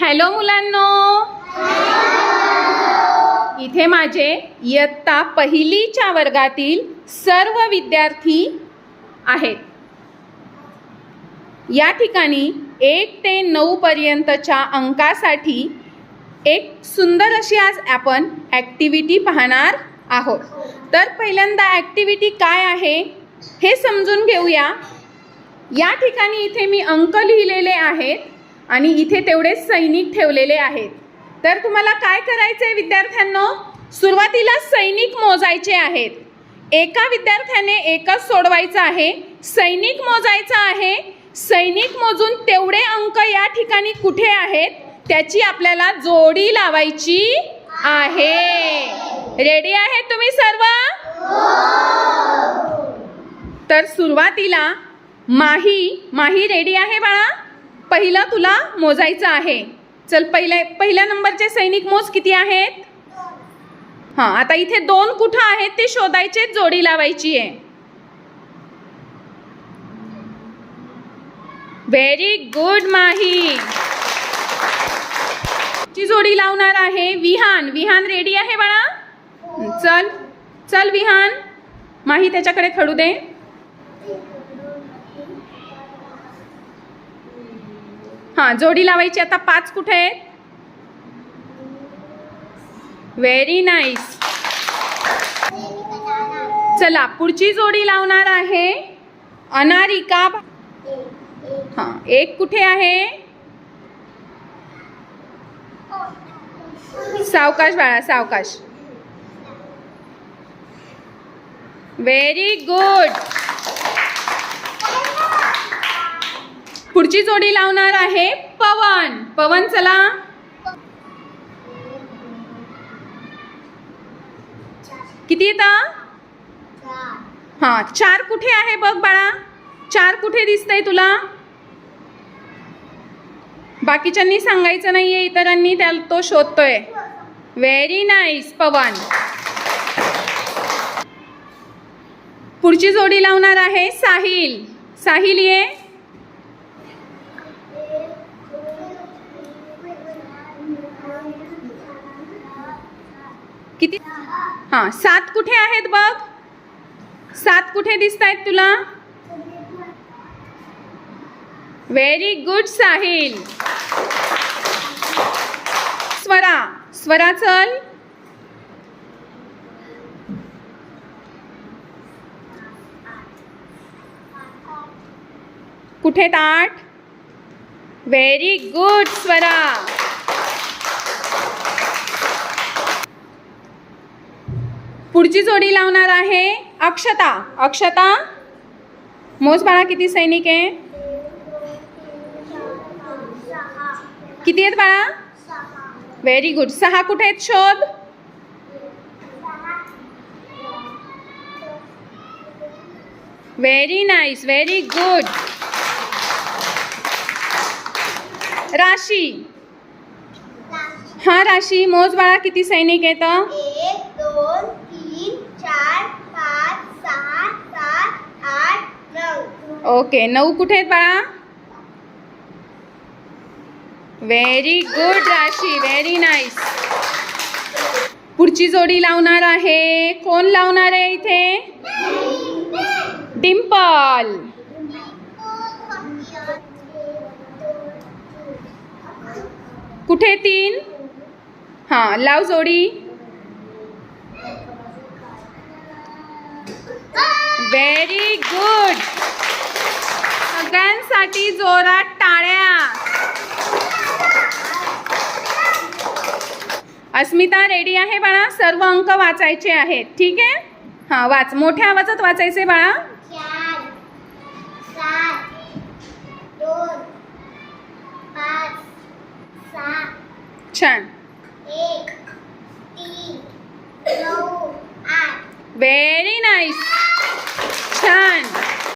Hello मुलांनो. इथे माझे इयत्ता पहिलीच्या वर्गातील सर्व विद्यार्थी आहेत. या ठिकाणी एक ते नऊ पर्यंतच्या अंकासाठी एक सुंदर अशी आज आपण ॲक्टिव्हिटी पाहणार आहोत. तर पहिल्यांदा ॲक्टिव्हिटी काय आहे हे समजून घेऊया. या ठिकाणी इथे मी अंक लिहिलेले आहेत. आणि इथे तेवढे सैनिक ठेवलेले आहेत. तर तुम्हाला काय करायचं आहे विद्यार्थ्यांनो? सुरुवातीला सैनिक मोजायचे आहेत. एका विद्यार्थ्याने एकच सोडवायचं आहे. सैनिक मोजायचं आहे. सैनिक मोजून तेवढे अंक या ठिकाणी कुठे आहेत? त्याची आपल्याला जोडी लावायची आहे. रेडी आहे तुम्ही सर्व? तर सुरुवातीला माही माही रेडी आहे बाळा? पहिलं तुला मोजायचं आहे. चल पहिल्या पहिल्या नंबरचे सैनिक मोज किती आहेत? हां आता इथे दोन कुठं आहेत ते शोधायचे जोडी लावायची आहे. Very good Mahi. ची जोडी लावणार आहे विहान. विहान रेडी आहे बाळा? चल चल विहान. माही त्याच्याकडे खडू दे. हां जोडी लावायची. आता पाच कुठे आहेत? व्हेरी नाईस चला पुढची जोडी लावणार आहे अनारिका. हां एक कुठे आहे? सावकाश बाळा सावकाश. व्हेरी गुड पुढची जोडी लावणार आहे पवन. पवन चला. किती येतं? हां चार कुठे आहे बघ बाळा. चार कुठे दिसतंय तुला? बाकीच्यांनी सांगायचं नाहीये इतरांनी त्याला तो शोधतोय. Very nice Pavan. पुढची जोडी लावणार आहे साहिल. साहिल ये. किती? हां सात कुठे आहेत बघ? सात कुठे दिसत आहेत तुला? Very good Sahil. Swara Swara चल. कुठे ताट व्हेरी गुड स्वरा. पुढची जोडी लावणार आहे अक्षता. अक्षता मोज बाळा किती सैनिक आहे? किती आहेत बाळा? व्हेरी गुड सहा कुठे आहेत शोध? व्हेरी नाईस व्हेरी गुड राशी. हा राशी मोज बाळा किती सैनिक आहेत एक दोन तीन चार पाच सहा सात आठ नऊ ओके नऊ कुठे आहेत बाळा? Very good Rashi. Very nice पुढची जोडी लावणार आहे. कोण लावणार आहे इथे? डिम्पल कुठे तीन? हां लाव जोडी. व्हेरी गुड सगळ्यांसाठी जोरात टाळ्या. अस्मिता रेडी आहे बाळा? सर्व अंक वाचायचे आहेत. ठीक आहे? हां वाच. मोठ्या आवाजात वाचायचे बाळा. छान. व्हेरी नाईस छान.